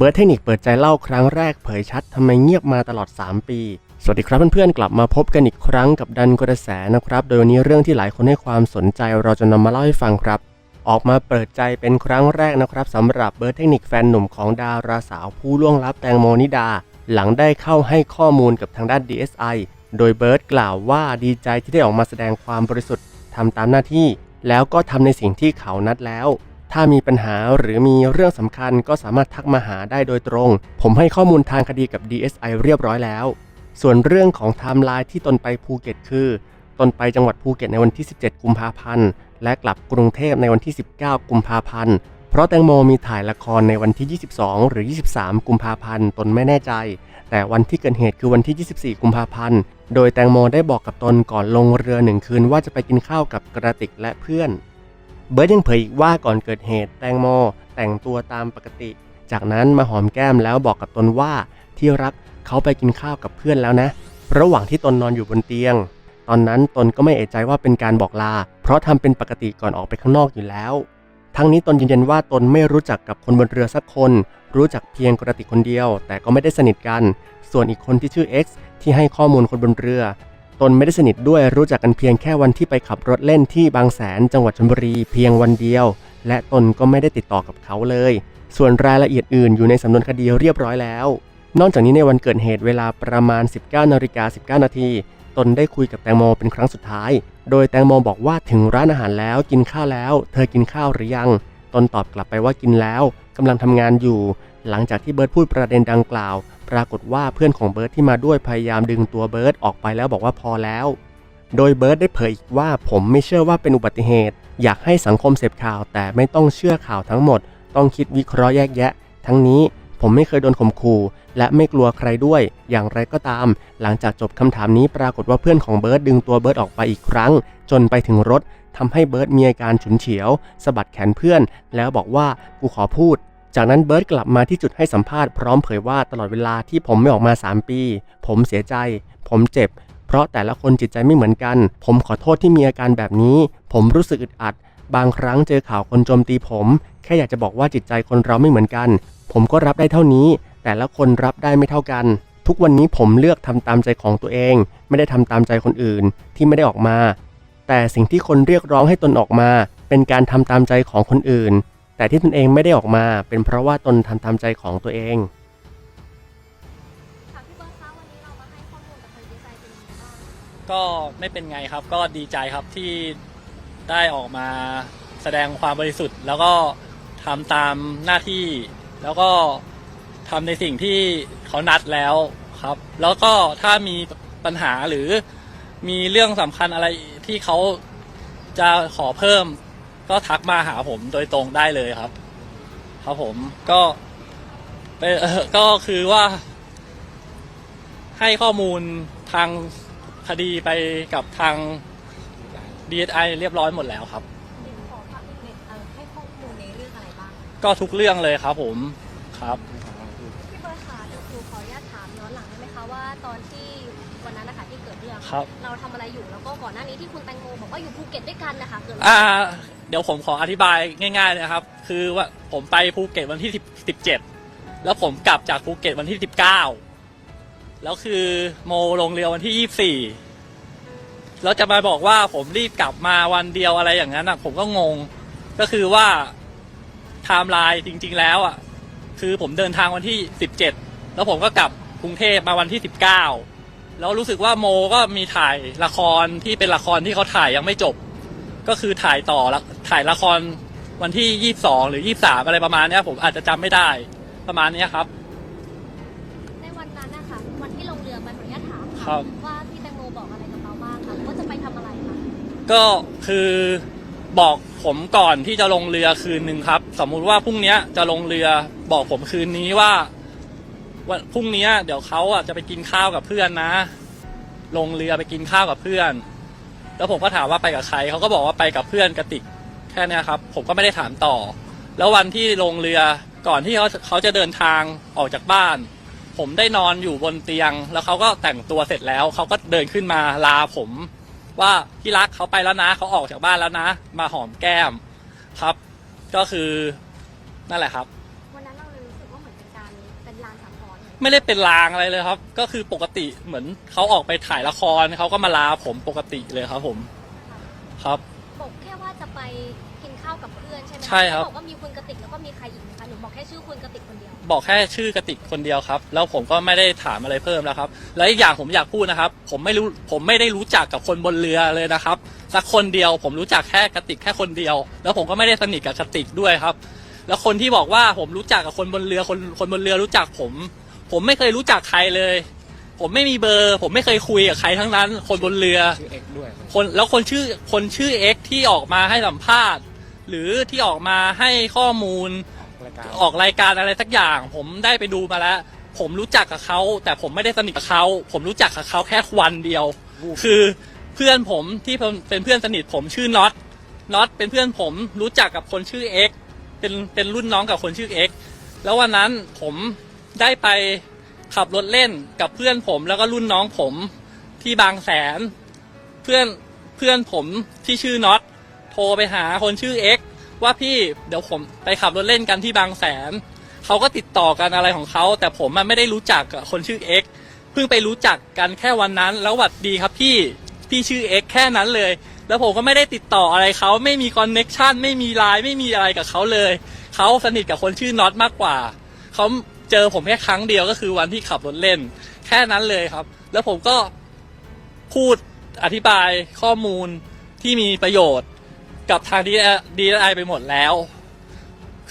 เบิร์ดเทคนิคเปิดใจเล่าครั้งแรกเผยชัดทำไมเงียบมาตลอด 3 ปี สวัสดีครับเพื่อนๆ กลับมาพบกันอีกครั้งกับดันกระแสนะครับ โดยวันนี้เรื่องที่หลายคนให้ความสนใจเราจะนำมาเล่าให้ฟังครับ ออกมาเปิดใจเป็นครั้งแรกนะครับสำหรับเบิร์ดเทคนิคแฟนหนุ่มของดาราสาวผู้ล่วงลับแตงโมนิดา หลังได้เข้าให้ข้อมูลกับทางด้าน DSI โดยเบิร์ดกล่าวว่าดีใจที่ได้ออกมาแสดงความบริสุทธิ์ทำตามหน้าที่ แล้วก็ทำในสิ่งที่เขานัดแล้ว ถ้ามีปัญหาหรือมีเรื่องสำคัญก็สามารถทักมาหาได้โดยตรง ผมให้ข้อมูลทางคดีกับ DSI เรียบร้อยแล้ว ส่วนเรื่องของไทม์ไลน์ที่ตนไปภูเก็ตคือตนไปจังหวัดภูเก็ตในวันที่ 17 กุมภาพันธ์ และกลับกรุงเทพในวันที่ 19 กุมภาพันธ์ เพราะแตงโมมีถ่ายละครในวันที่ 22 หรือ 23 กุมภาพันธ์ ตนไม่แน่ใจ แต่วันที่เกิดเหตุคือวันที่ 24 กุมภาพันธ์ โดยแตงโมได้บอกกับตนก่อนลงเรือหนึ่งคืนว่าจะไปกินข้าวกับกระติกและเพื่อน เบิร์ดยังเผยอีกว่าก่อนเกิดเหตุแตงโมแต่งตัวตามปกติ จากนั้นมาหอมแก้มแล้วบอกกับตนว่าที่รักเขาไปกินข้าวกับเพื่อนแล้วนะ ระหว่างที่ตนนอนอยู่บนเตียง ตอนนั้นตนก็ไม่เอะใจว่าเป็นการบอกลา เพราะทำเป็นปกติก่อนออกไปข้างนอกอยู่แล้ว ทั้งนี้ตนยืนยันว่าตนไม่รู้จักกับคนบนเรือสักคน รู้จักเพียงกระติกคนเดียว แต่ก็ไม่ได้สนิทกัน ส่วนอีกคนที่ชื่อ X ที่ให้ข้อมูลคนบนเรือ ตนไม่ได้สนิทด้วยรู้จักกันเพียงแค่วันที่ไปขับรถเล่นที่บางแสนจังหวัดชลบุรีเพียงวันเดียว และตนก็ไม่ได้ติดต่อกับเขาเลย ส่วนรายละเอียดอื่นอยู่ในสำนวนคดีเรียบร้อยแล้ว นอกจากนี้ในวันเกิดเหตุเวลาประมาณ 19นาฬิกา19นาทีตนได้คุยกับแตงโมเป็นครั้งสุดท้าย โดยแตงโมบอกว่าถึงร้านอาหารแล้วกินข้าวแล้ว เธอกินข้าวหรือยัง ตนตอบกลับไปว่ากินแล้วกำลังทำงานอยู่ หลังจากที่เบิร์ดพูดประเด็นดังกล่าว ปรากฏว่าเพื่อนของเบิร์ดที่มาด้วยพยายามดึงตัวเบิร์ดออกไปแล้วบอกว่าพอแล้ว โดยเบิร์ดได้เผยอีกว่าผมไม่เชื่อว่าเป็นอุบัติเหตุ อยากให้สังคมเสพข่าวแต่ไม่ต้องเชื่อข่าวทั้งหมด ต้องคิดวิเคราะห์แยกแยะ ทั้งนี้ผมไม่เคยโดนข่มขู่และไม่กลัวใครด้วย อย่างไรก็ตาม หลังจากจบคำถามนี้ปรากฏว่าเพื่อนของเบิร์ดดึงตัวเบิร์ดออกไปอีกครั้ง จนไปถึงรถ ทำให้เบิร์ดมีอาการฉุนเฉียวสะบัดแขนเพื่อน แล้วบอกว่ากูขอพูด จากนั้นเบิร์ดกลับมาที่จุดให้สัมภาษณ์พร้อมเผยว่าตลอดเวลาที่ผมไม่ออกมา 3 ปี ผมเสียใจ ผมเจ็บ เพราะแต่ละคนจิตใจไม่เหมือนกัน ผมขอโทษที่มีอาการแบบนี้ ผมรู้สึกอึดอัด บางครั้งเจอข่าวคนโจมตีผม แค่อยากจะบอกว่าจิตใจคนเราไม่เหมือนกัน ผมก็รับได้เท่านี้ แต่ละคนรับได้ไม่เท่ากันทุกวันนี้ผมเลือกทำตามใจของตัวเอง ไม่ได้ทำตามใจคนอื่นที่ไม่ได้ออกมา แต่สิ่งที่คนเรียกร้องให้ตนออกมา เป็นการทำตามใจของคนอื่น แต่ที่ตนเองไม่ได้ออกมา เป็นเพราะว่าตนทำตามใจของตัวเองก็ไงบ้างก็ไม่เป็นไงครับก็ดีใจครับที่ได้ออกมาแสดงความบริสุทธิ์ แล้วก็ทำตามหน้าที่ แล้วก็ทำในสิ่งที่เขานัดแล้วครับ แล้วก็ถ้ามีปัญหาหรือมีเรื่องสำคัญอะไร ที่เขาจะขอเพิ่ม ก็ทักมาหาผมโดยตรงได้เลยครับ ครับผมก็เป็นเอ่อก็คือว่า ให้ข้อมูลทางคดีไปกับทาง DSI เรียบร้อยหมดแล้วครับ ขอความเห็นเอ่อให้ข้อมูลในเรื่องอะไรบ้าง ก็ทุกเรื่องเลยครับผมครับ ครับ เราทำอะไรอยู่แล้วก็ก่อนหน้านี้ที่คุณแตงโมบอกว่าอยู่ภูเก็ตด้วยกันนะคะเกิดอะไรอ่า เดี๋ยวผมขออธิบายง่ายๆเลยนะครับ คือว่าผมไปภูเก็ตวันที่10 17 แล้วผมกลับจากภูเก็ตวันที่ 19 แล้วคือโมลงเรือวันที่ 24 แล้วจะมาบอกว่าผมรีบกลับมาวันเดียวอะไรอย่างนั้นอะ ผมก็งง ก็คือว่าไทม์ไลน์จริง ๆ แล้วอะ คือผมเดินทางวันที่ 17 แล้วผมก็กลับกรุงเทพมาวันที่ 19 แล้วรู้สึกว่าโมก็มีถ่ายละครที่เป็นละครที่เขาถ่ายยังไม่จบ ก็คือถ่ายต่อละถ่ายละครวันที่22หรือ23อะไรประมาณเนี้ย ผมอาจจะจำไม่ได้ประมาณเนี้ยครับ ในวันนั้นนะคะวันที่ลงเรือมาขออนุญาตถามครัค่ะบว่าพี่แตงโมบอกอะไรกับเราบ้างคะว่าจะไปทำอะไรคะก็คือบอกผมก่อนที่จะลงเรือคืนหนึ่งครับ สมมุติว่าพรุ่งเนี้ยจะลงเรือบอกผมคืนนี้ว่า วันพรุ่งนี้เดี๋ยวเขาอะจะไปกินข้าวกับเพื่อนนะ ลงเรือไปกินข้าวกับเพื่อน แล้วผมก็ถามว่าไปกับใครเขาก็บอกว่าไปกับเพื่อนกระติกแค่นี้ครับ ผมก็ไม่ได้ถามต่อ แล้ววันที่ลงเรือก่อนที่เขาเขาจะเดินทางออกจากบ้าน ผมได้นอนอยู่บนเตียง แล้วเขาก็แต่งตัวเสร็จแล้วเขาก็เดินขึ้นมาลาผม ว่าที่รักเขาไปแล้วนะเขาออกจากบ้านแล้วนะ มาหอมแก้มครับ ก็คือนั่นแหละครับ ไม่ได้เป็นลางอะไรเลยครับ ก็คือปกติเหมือนเขาออกไปถ่ายละครเขาก็มาลาผมปกติเลยครับ ผมครับ บอกแค่ว่าจะไปกินข้าวกับเพื่อนใช่ไหมะใช่ครับ บอกว่ามีคุณกติกแล้วก็มีใครอีกไหมคะหนูบอกแค่ชื่อคุณกติกคนเดียว บอกแค่ชื่อกระติกคนเดียวครับ แล้วผมก็ไม่ได้ถามอะไรเพิ่มแล้วครับ แล้วอีกอย่างผมอยากพูดนะครับ ผมไม่รู้ผมไม่ได้รู้จักกับคนบนเรือเลยนะครับสักคนเดียว ผมรู้จักแค่กระติกแค่คนเดียว แล้วผมก็ไม่ได้สนิทกับกระติกด้วยครับ แล้วคนที่บอกว่าผมรู้จักกับคนบนเรือคนคนบนเรือรู้จักผม ผมไม่เคยรู้จักใครเลย ผมไม่มีเบอร์ ผมไม่เคยคุยกับใครทั้งนั้น คนบนเรือ ชื่อเอ็กด้วยคนแล้วคนชื่อคนชื่อเอ็กที่ออกมาให้สัมภาษณ์ หรือที่ออกมาให้ข้อมูล รายการออกรายการอะไรสักอย่าง ผมได้ไปดูมาแล้ว ผมรู้จักกับเขาแต่ผมไม่ได้สนิทกับเขาผมรู้จักกับเขาแค่วันเดียว วูบคือเพื่อนผมที่เป็นเพื่อนสนิทผมชื่อน็อตน็อตเป็นเพื่อนผมรู้จักกับคนชื่อเอ็กเป็นเป็นรุ่นน้องกับคนชื่อเอ็กแล้ววันนั้นผม ได้ไปขับรถเล่นกับเพื่อนผมแล้วก็รุ่นน้องผมที่บางแสน เพื่อนเพื่อนผมที่ชื่อน็อตโทรไปหาคนชื่อเอ็กว่าพี่เดี๋ยวผมไปขับรถเล่นกันที่บางแสนเขาก็ติดต่อกันอะไรของเขาแต่ผมมันไม่ได้รู้จักกับคนชื่อเอ็กเพิ่งไปรู้จักกันแค่วันนั้น แล้วหวัดดีครับพี่พี่ชื่อเอ็กแค่นั้นเลย แล้วผมก็ไม่ได้ติดต่ออะไรเขาไม่มีคอนเน็กชันไม่มีไลน์ไม่มีอะไรกับเขาเลยเขาสนิทกับคนชื่อน็อตมากกว่าเขา เจอผมแค่ครั้งเดียวก็คือวันที่ขับรถเล่น แค่นั้นเลยครับ แล้วผมก็พูดอธิบายข้อมูลที่มีประโยชน์กับทางดีดีไอไปหมดแล้ว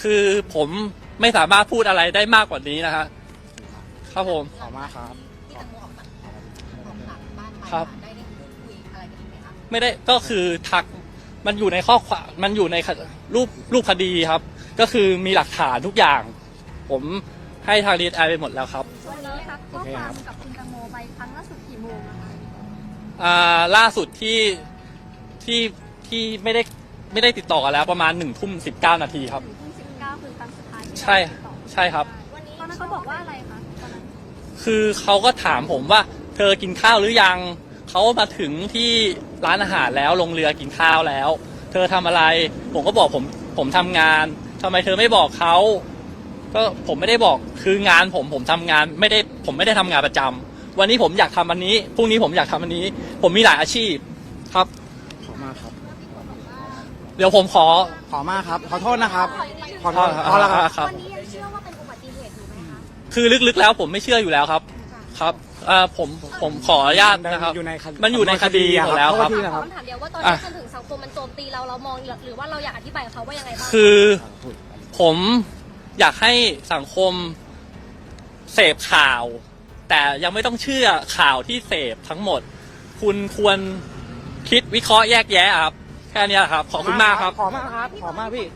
คือผมไม่สามารถพูดอะไรได้มากกว่านี้นะฮะครับผม ขอบมากครับ ที่แตงโมออกจากออกจากบ้านไปครับ อะได้ได้พูดคุยอะไรกันไหมคะไม่ได้ก็คือทักมันอยู่ในข้อความมันอยู่ในครูปรูปคดีครับ ก็คือมีหลักฐานทุกอย่าง ผม ให้ทางดีไอไปหมดแล้วครับ วันนี้ครับข้อความกับคุณตังโมไปครั้งล่าสุดกี่โมงอะคะอ่าล่าสุดที่ที่ที่ไม่ได้ไม่ได้ติดต่อกันแล้วประมาณหนึ่งทุ่มสิบเก้านาทีครับ ถึงทุ่มสิบเก้าคือครั้งสุดท้ายที่เราใช่ติดต่อใช่ครับ วันนี้ตอนนั้นเขาบอกว่าอะไรคะตอนนั้นคือเขาก็ถามผมว่า เธอกินข้าวหรือยัง เขามาถึงที่ร้านอาหารแล้วลงเรือกินข้าวแล้ว เธอทำอะไร ผมก็บอกผมผมทำงานทำไมเธอไม่บอกเขา ก็ผมไม่ได้บอกคืองานผมผมทำงานไม่ได้ผมไม่ได้ทำงานประจำวันนี้ผมอยากทำอันนี้พรุ่งนี้ผมอยากทำอันนี้ ผมมีหลายอาชีพครับ ขอบมากครับ เดี๋ยวผมขอ ขอบมากครับ ขอโทษนะครับ ขอโทษอ่าขอแล้วครับ ครับ วันนี้ยังเชื่อว่าเป็นอุบัติเหตุอยู่ไหมคะ คือลึกๆแล้วผมไม่เชื่ออยู่แล้วครับ ครับอ่าผมผมขออนุญาตนะครับ อยู่ในคดีมันอยู่ในคดีหมดแล้วครับ โทษทีนะครับ คำถามเดียวว่าตอนอะนี้จนถึงสังคมมันโจมตีเราเรามองหรือว่าเราอยากอธิบายกับเขาว่ายังไงบ้าง คือผม อยากให้สังคมเสพข่าว แต่ยังไม่ต้องเชื่อข่าวที่เสพทั้งหมด คุณควรคิดวิเคราะห์แยกแยะครับ แค่เนี้ยครับ ขอบคุณมากครับ ขอมากครับ ขอมากพี่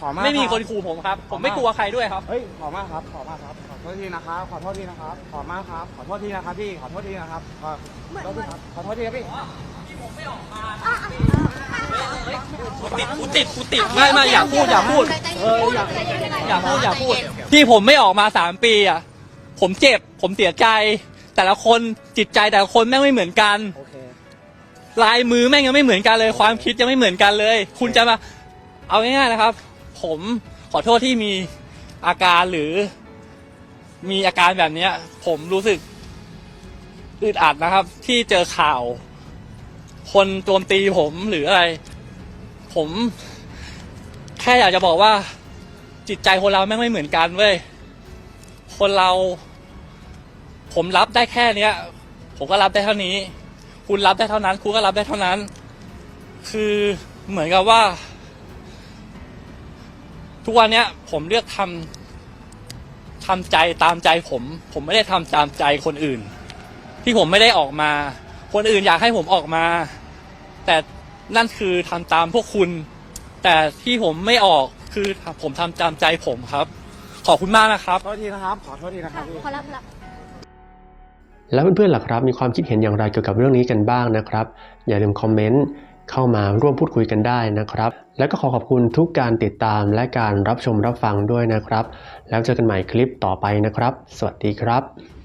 ขอมากไม่มีรับคนขู่ผมครับ ผมไม่กลัวใครด้วยครับ เฮ้ย ขอมากครับ ขอมากครับ ขอโทษทีนะครับ ขอโทษทีนะครับ ขอมากครับ ขอโทษทีนะครับพี่ ขอโทษทีนะครับ ขอขอโทษทีครับ ขอโทษทีครับพี่ ติดกูติดกูติดไม่ไม่อยากพูดอยากพูดเอออยากอยากพูดอยากพูด ที่ผมไม่ออกมาสามปีอะผมเจ็บ ผมเสียใจ แต่ละคนจิตใจแต่ละคนแม่งไม่เหมือนกันลายมือแม่งยังไม่เหมือนกันเลย ความคิดยังไม่เหมือนกันเลย คุณจะมา เอาง่ายๆนะครับ ผมขอโทษที่มีอาการหรือ มีอาการแบบเนี้ย ผมรู้สึกอึดอัดนะครับ ที่เจอข่าว คนโจมตีผมหรืออะไร ผมแค่อยากจะบอกว่า จิตใจคนเราแม่งไม่เหมือนกันเว้ยคนเรา ผมรับได้แค่เนี้ย ผมก็รับได้เท่านี้ คุณรับได้เท่านั้น คุณก็รับได้เท่านั้น คือเหมือนกับว่า ทุกวันเนี้ย ผมเลือกทำทำใจตามใจผม ผมไม่ได้ทำตามใจคนอื่น ที่ผมไม่ได้ออกมา คนอื่นอยากให้ผมออกมา แต่ นั่นคือทำตามพวกคุณ แต่ที่ผมไม่ออกคือผมทำตามใจผมครับ ขอบคุณมากนะครับขอโทษทีนะครับ ขอโทษทีนะครับพี่พอแล้วพอแล้วแล้วเพื่อนๆล่ะครับ มีความคิดเห็นอย่างไรเกี่ยวกับเรื่องนี้กันบ้างนะครับ อย่าลืมคอมเมนต์เข้ามาร่วมพูดคุยกันได้นะครับ และก็ขอขอบคุณทุกการติดตามและการรับชมรับฟังด้วยนะครับ แล้วเจอกันใหม่คลิปต่อไปนะครับ สวัสดีครับ